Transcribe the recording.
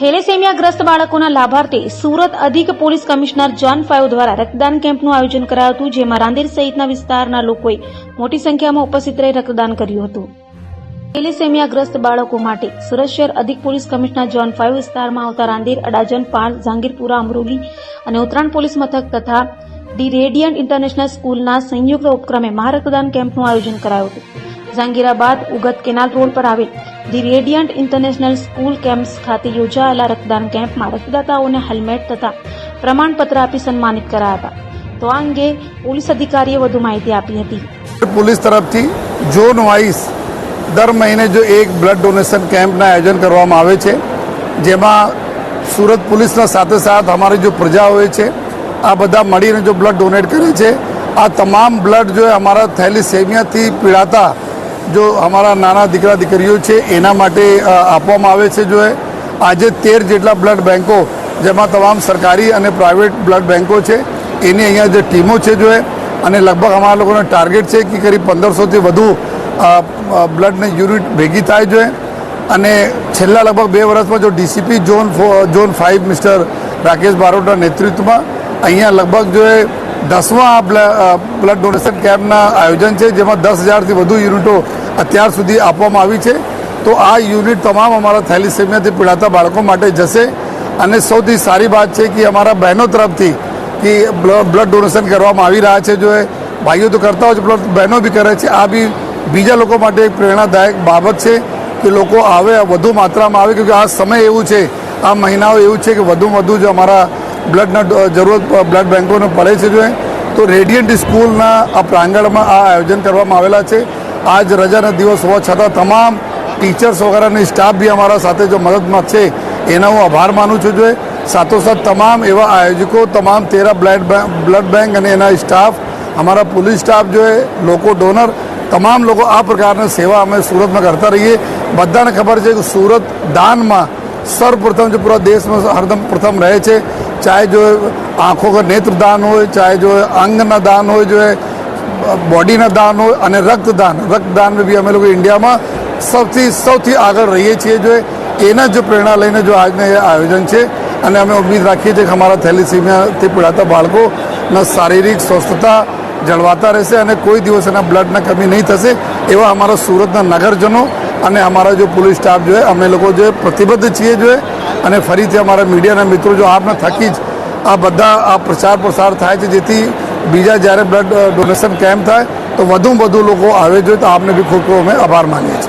થેલેસેમિયાગ્રસ્ત બાળકોના લાભાર્થે સુરત અધિક police commissioner John ફાયો દ્વારા રક્તદાન કેમ્પનું આયોજન કરાયું હતું, જેમાં રાંદેર સહિતના વિસ્તારના લોકોએ મોટી સંખ્યામાં ઉપસ્થિત રહી રક્તદાન કર્યું હતું. થેલેસેમિયાગ્રસ્ત બાળકો માટે સુરત શહેર અધિક પોલીસ કમિશનર જોન ફાઇવ વિસ્તારમાં આવતા રાંદેર, અડાજણ પાલ જાંગીરપુરા, અમરોલી અને ઉત્તરાયણ પોલીસ મથક તથા ધી રેડિયન્ટ ઇન્ટરનેશનલ સ્કૂલના સંયુક્ત ઉપક્રમે મહારક્તદાન કેમ્પનું આયોજન કરાયું હતું. જહાંગીરાબાદ ઉગત કેનાલ રોડ પર આવેલ the Radiant International School campus ખાતે યોજાયેલા રક્તદાન કેમ્પમાં રક્તદાતાઓને હેલ્મેટ તથા પ્રમાણપત્ર આપી સન્માનિત કરાયા હતા. તો આ અંગે પોલીસ અધિકારીએ વધુ માહિતી આપી હતી. પોલીસ તરફથી ઝોન વાઇઝ દર મહિને જો એક બ્લડ ડોનેશન કેમ્પના આયોજન કરવામાં આવે છે, જેમાં સુરત પોલીસના સાથે સાથ અમારી જો પ્રજા હોય છે, આ બધા મળીને જો બ્લડ ડોનેટ કરે છે, આ તમામ બ્લડ જો અમારા થેલીસેમિયાથી પીડાતા જો અમારા નાના દીકરા દીકરીઓ છે, એના માટે આપવામાં આવે છે જો આજે તેર જેટલા બ્લડ બેન્કો જેમાં તમામ સરકારી અને પ્રાઇવેટ બ્લડ બેન્કો છે, એની અહીંયા જે ટીમો છે જો અને લગભગ અમારા લોકોનો ટાર્ગેટ છે કે કરીબ પંદરસોથી વધુ બ્લડની યુનિટ ભેગી થાય જોઈએ અને છેલ્લા લગભગ બે વર્ષમાં જો ડીસીપી ઝોન ફો- ઝોન ફાઇવ મિસ્ટર રાકેશ બારોટના નેતૃત્વમાં, અહીંયા લગભગ જો દસમા બ્લડ ડોનેશન કેમ્પના આયોજન છે, જેમાં દસ હજારથી વધુ યુનિટો અત્યાર સુધી આપવામાં આવી છે. તો આ યુનિટ તમામ અમારા થેલિસેમિયાથી પીડાતા બાળકો માટે જશે. અને સૌથી સારી વાત છે કે અમારા બહેનો તરફથી કે બ્લ- બ્લડ ડોનેશન કરવામાં આવી રહ્યા છે. જો ભાઈઓ તો કરતા હોય છે બ્લડ બહેનો બી કરે છે. આ બી બીજા લોકો માટે એક પ્રેરણાદાયક બાબત છે કે લોકો આવે, વધુ માત્રામાં આવે, કેમકે આ સમય એવું છે, આ મહિનાઓ એવું છે કે વધુ વધુ જો અમારા બ્લડના ડ- જરૂરત બ્લડ બેન્કોને પડે છે તો રેડિયન્ટ સ્કૂલના આ પ્રાંગણમાં આ આયોજન કરવામાં આવેલા છે. આજ રજાના દિવસ હોવા છતાં તમામ ટીચર્સ વગેરેની સ્ટાફ બી અમારા સાથે જો મદદમાં છે, એના હું આભાર માનું છું જોઈએ સાથોસાથ તમામ એવા આયોજકો, તમામ તેરા બ્લડ બ્લડ બેંક અને એના સ્ટાફ અમારા પોલીસ સ્ટાફ જોઈએ લોકો ડોનર તમામ લોકો આ પ્રકારની સેવા અમે સુરતમાં કરતા રહીએ. બધાને ખબર છે કે સુરત દાનમાં સર્વપ્રથમ જે પૂરા દેશમાં હરદમ પ્રથમ રહે છે. ચાહે જો આંખો કા નેત્ર દાન હોય, ચાહે જો અંગના દાન હોય, જો બોડીના દાન હોય અને રક્તદાન. રક્તદાન બી અમે લોકો ઇન્ડિયામાં સૌથી સૌથી આગળ રહીએ છીએ જો એના જ પ્રેરણા લઈને જો આજનું એ આયોજન છે. અને અમે ઉમ્મીદ રાખીએ છીએ કે અમારા થેલિસીમિયાથી પીડાતા બાળકોના શારીરિક સ્વસ્થતા જળવાતા રહેશે અને કોઈ દિવસ એના બ્લડના કમી નહીં થશે એવા અમારા સુરતના નગરજનો અને અમારા જો પોલીસ સ્ટાફ જો અમે લોકો જે પ્રતિબદ્ધ છીએ જો અને ફરીથી અમારા મીડિયાના મિત્રો જો આપના થકી જ આ બધા આ પ્રચાર પ્રસાર થાય છે, જેથી બીજા જ્યારે બ્લડ ડોનેશન કેમ્પ થાય, તો વધુ વધુ લોકો આવે જોઈએ તો આપને બી ખૂબ ખૂબ અમે આભાર માનીએ છીએ.